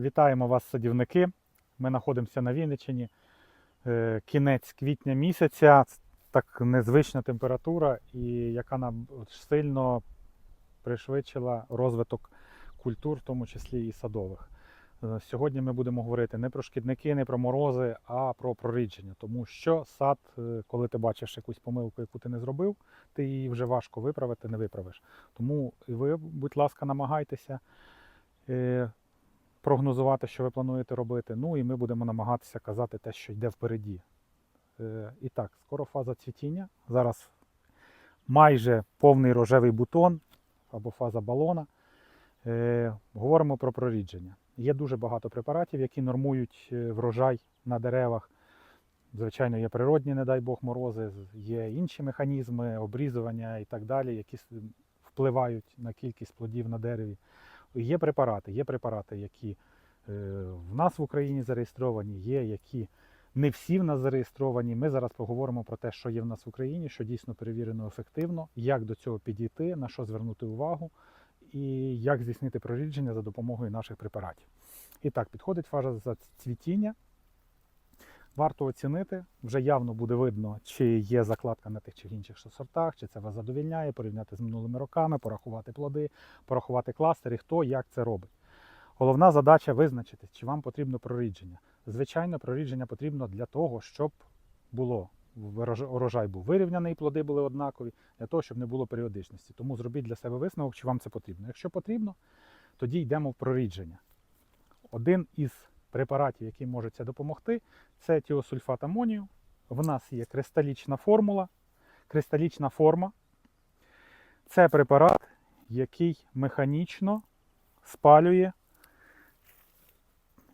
Вітаємо вас, садівники. Ми знаходимося на Вінниччині. Е, Кінець квітня місяця. Так незвична температура, і яка нам сильно пришвидшила розвиток культур, в тому числі і садових. Е, Сьогодні ми будемо говорити не про шкідники, не про морози, а про прорідження. Тому що сад, е, коли ти бачиш якусь помилку, яку ти не зробив, ти її вже важко виправити, не виправиш. Тому ви, будь ласка, намагайтеся прогнозувати, що ви плануєте робити. Ну і ми будемо намагатися казати те, що йде впереді. Е, І так, скоро фаза цвітіння. Зараз майже повний рожевий бутон або фаза балона. Е, Говоримо про прорідження. Є дуже багато препаратів, які нормують е, врожай на деревах. Звичайно, є природні, не дай Бог, морози, є інші механізми, обрізування і так далі, які впливають на кількість плодів на дереві. Є препарати, є препарати, які е, в нас в Україні зареєстровані, є які не всі в нас зареєстровані. Ми зараз поговоримо про те, що є в нас в Україні, що дійсно перевірено ефективно, як до цього підійти, на що звернути увагу і як здійснити прорідження за допомогою наших препаратів. І так, підходить фаза цвітіння. Варто оцінити, вже явно буде видно, чи є закладка на тих чи інших сортах, чи це вас задовільняє, порівняти з минулими роками, порахувати плоди, порахувати кластери, хто як це робить. Головна задача визначити, чи вам потрібно прорідження. Звичайно, прорідження потрібно для того, щоб було урожай був вирівняний, плоди були однакові, для того, щоб не було періодичності. Тому зробіть для себе висновок, чи вам це потрібно. Якщо потрібно, тоді йдемо в прорідження. Один із препаратів, який може це допомогти, це тіосульфат амонію. В нас є кристалічна формула, кристалічна форма. Це препарат, який механічно спалює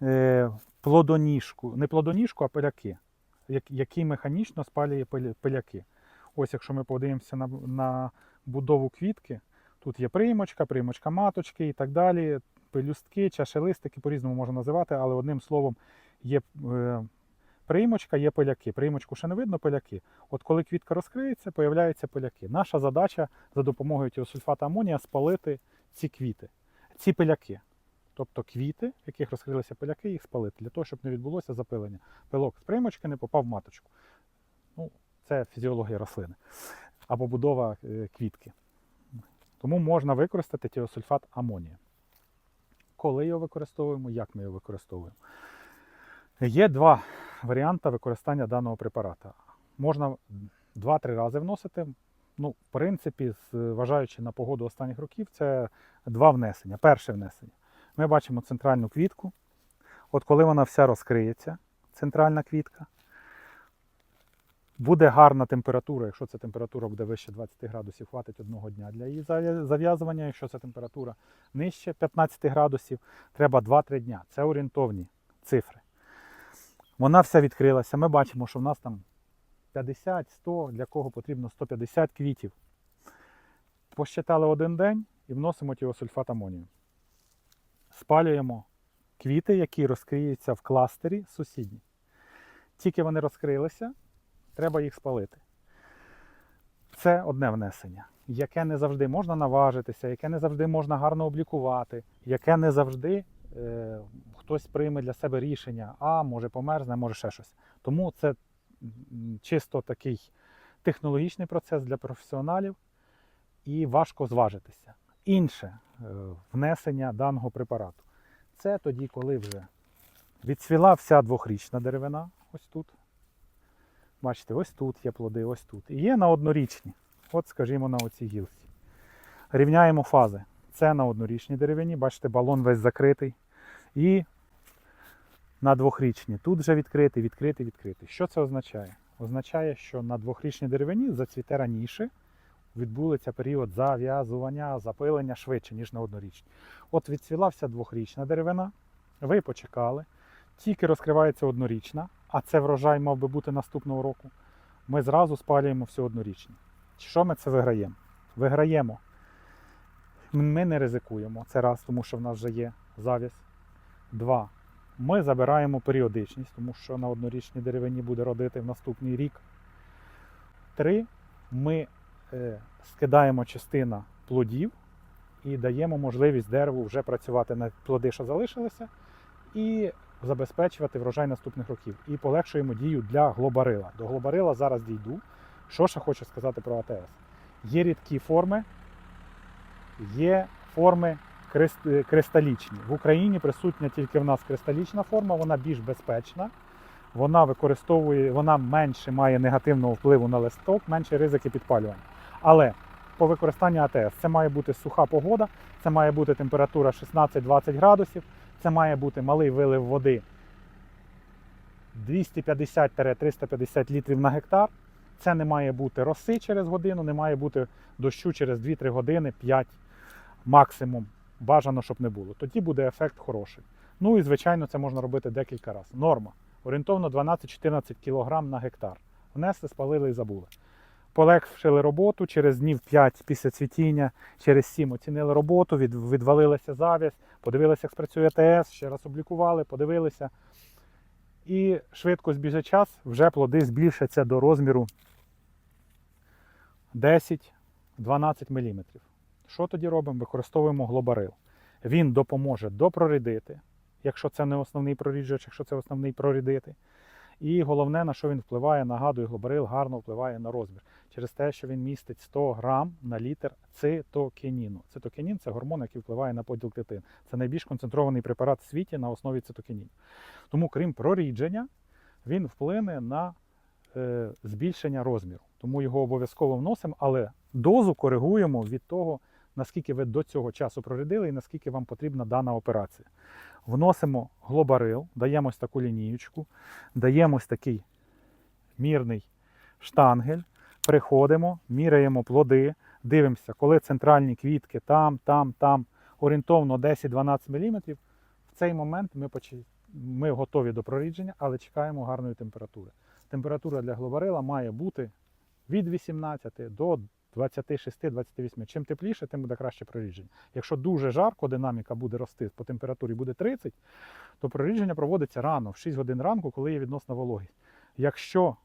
е, плодоніжку, не плодоніжку, а пиляки, як- який механічно спалює пиляки. Ось якщо ми подивимося на, на будову квітки, тут є приймочка, приймочка маточки і так далі, пелюстки, чашелистики, по-різному можна називати, але одним словом є е, приймочка, є пиляки. Приймочку ще не видно, пиляки. От коли квітка розкриється, появляються пиляки. Наша задача за допомогою тіосульфата амонія спалити ці квіти, ці пиляки. Тобто квіти, в яких розкрилися пиляки, їх спалити, для того, щоб не відбулося запилення. Пилок з приймочки не попав в маточку. Ну, це фізіологія рослини або будова е, квітки. Тому можна використати тіосульфат амонія. Коли його використовуємо, як ми його використовуємо? Є два варіанти використання даного препарата. Можна 2-3 рази вносити. Ну, в принципі, зважаючи на погоду останніх років, це два внесення. Перше внесення. Ми бачимо центральну квітку. От коли вона вся розкриється, центральна квітка, буде гарна температура. Якщо ця температура буде вище 20 градусів, хватить одного дня для її зав'язування. Якщо ця температура нижче 15 градусів, треба 2-3 дня. Це орієнтовні цифри. Вона вся відкрилася. Ми бачимо, що в нас там 50, 100, для кого потрібно 150 квітів. Посчитали один день і вносимо тіосульфат амонію. Спалюємо квіти, які розкриються в кластері сусідні. Тільки вони розкрилися, треба їх спалити. Це одне внесення, яке не завжди можна наважитися, яке не завжди можна гарно облікувати, яке не завжди е, хтось прийме для себе рішення, а може померзне, може ще щось. Тому це чисто такий технологічний процес для професіоналів і важко зважитися. Інше е, внесення даного препарату. Це тоді, коли вже відцвіла вся двохрічна деревина, ось тут. Бачите, ось тут є плоди, ось тут. І є на однорічні. От, скажімо, на оцій гілці. Рівняємо фази. Це на однорічній деревині, бачите, балон весь закритий. І на двохрічні. Тут вже відкритий, відкритий, відкритий. Що це означає? Означає, що на двохрічній деревині зацвіте раніше, відбудеться період зав'язування, запилення швидше, ніж на однорічній. От відцвіла вся двохрічна деревина, ви почекали, тільки розкривається однорічна, а це врожай мав би бути наступного року. Ми зразу спалюємо все однорічні. Що ми це виграємо? Виграємо. Ми не ризикуємо. Це раз, тому що в нас вже є завіс. Два. Ми забираємо періодичність, тому що на однорічній деревині буде родити в наступний рік. Три. Ми е, скидаємо частина плодів і даємо можливість дереву вже працювати на плоди, що залишилися, і забезпечувати врожай наступних років. І полегшуємо дію для глобарила. До глобарила зараз дійду. Що ще хочу сказати про АТС? Є рідкі форми, є форми е, кристалічні. В Україні присутня тільки в нас кристалічна форма, вона більш безпечна. Вона використовує, вона менше має негативного впливу на листок, менше ризики підпалювання. Але по використанню АТС це має бути суха погода, це має бути температура 16-20 градусів, це має бути малий вилив води 250-350 літрів на гектар. Це не має бути роси через годину, не має бути дощу через 2-3 години, 5 максимум. Бажано, щоб не було. Тоді буде ефект хороший. Ну і звичайно, це можна робити декілька разів. Норма. Орієнтовно 12-14 кг на гектар. Внесли, спалили і забули. Полегшили роботу через днів 5 після цвітіння, через 7 оцінили роботу, від, відвалилася завість, подивилися, як спрацює АТС, ще раз облікували, подивилися. І швидко збіже час, вже плоди збільшаться до розміру 10-12 мм. Що тоді робимо? Використовуємо глобарил. Він допоможе допрорідити, якщо це не основний проріджувач, якщо це основний прорідити. І головне, на що він впливає, нагадую, глобарил гарно впливає на розмір. Через те, що він містить 100 грам на літр цитокініну. Цитокінін це гормон, який впливає на поділ клітин. Це найбільш концентрований препарат в світі на основі цитокініну. Тому, крім прорідження, він вплине на е, збільшення розміру. Тому його обов'язково вносимо, але дозу коригуємо від того, наскільки ви до цього часу прорядили і наскільки вам потрібна дана операція. Вносимо глобарил, даємо ось таку лінієчку, даємо ось такий мірний штангель, приходимо, міряємо плоди, дивимося, коли центральні квітки там, там, там, орієнтовно 10-12 мм. В цей момент ми, почи- ми готові до прорідження, але чекаємо гарної температури. Температура для глобарила має бути від 18 до 26-28. Чим тепліше, тим буде краще прорідження. Якщо дуже жарко, динаміка буде рости, по температурі буде 30, то прорідження проводиться рано, в 6 годин ранку, коли є відносна вологість. Якщо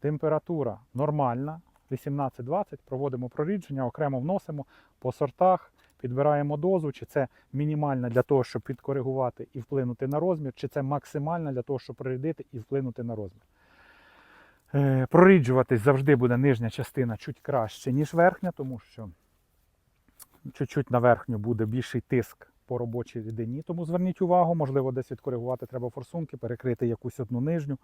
температура нормальна, 18-20, проводимо прорідження, окремо вносимо по сортах, підбираємо дозу, чи це мінімальна для того, щоб підкоригувати і вплинути на розмір, чи це максимальна для того, щоб прорідити і вплинути на розмір. Е, Проріджуватись завжди буде нижня частина чуть краще, ніж верхня, тому що чуть-чуть на верхню буде більший тиск по робочій рідині. Тому зверніть увагу, можливо, десь відкоригувати треба форсунки, перекрити якусь одну нижню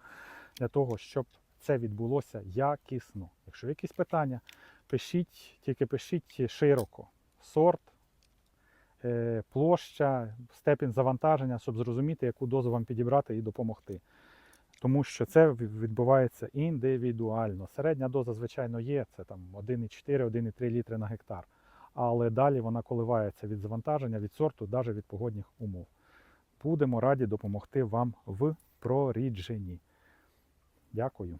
для того, щоб це відбулося якісно. Якщо якісь питання, пишіть, тільки пишіть широко. Сорт, е, площа, степінь завантаження, щоб зрозуміти, яку дозу вам підібрати і допомогти. Тому що це відбувається індивідуально. Середня доза, звичайно, є, це там 1,4-1,3 літри на гектар. Але далі вона коливається від завантаження, від сорту, навіть від погодних умов. Будемо раді допомогти вам в прорідженні. Дякую.